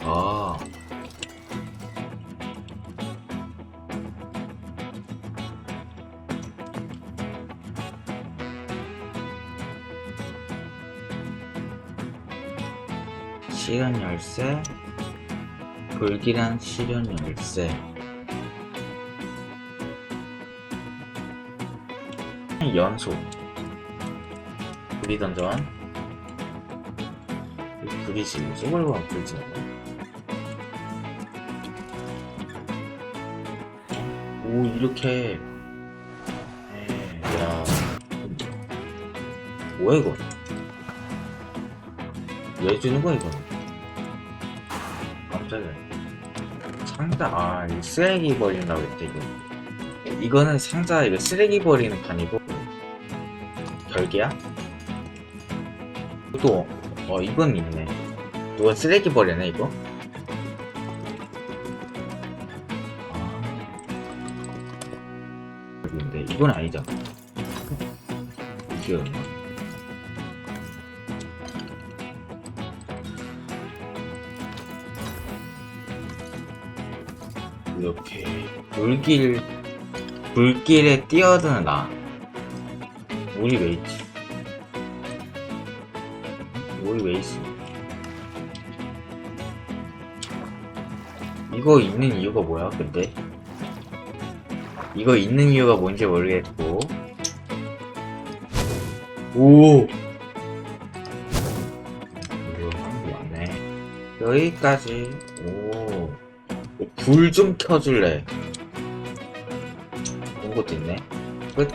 아. 시련 열쇠, 불길한 시련 열쇠. 연속. 불이 던전. 불이 지금 보면 불이 지는 거야. 오 이렇게. 에, 야. 뭐야 이거? 왜 주는 거야 이거? 깜짝이야 상자. 아 이거 쓰레기 버린다고 했대 이거. 이거는 상자 이거 쓰레기 버리는 판이고. 별개야? 또 어 이건 있네 누가 쓰레기 버리네 이거? 아 근데 이건 아니잖아 이게였나? 이렇게 불길 불길에 뛰어드는 나 우리 왜 있지? 우리 왜 있어? 이거 있는 이유가 뭐야 근데? 이거 있는 이유가 뭔지 모르겠고. 오! 여기까지. 오 불 좀 켜줄래? 그런 것도 있네. 끝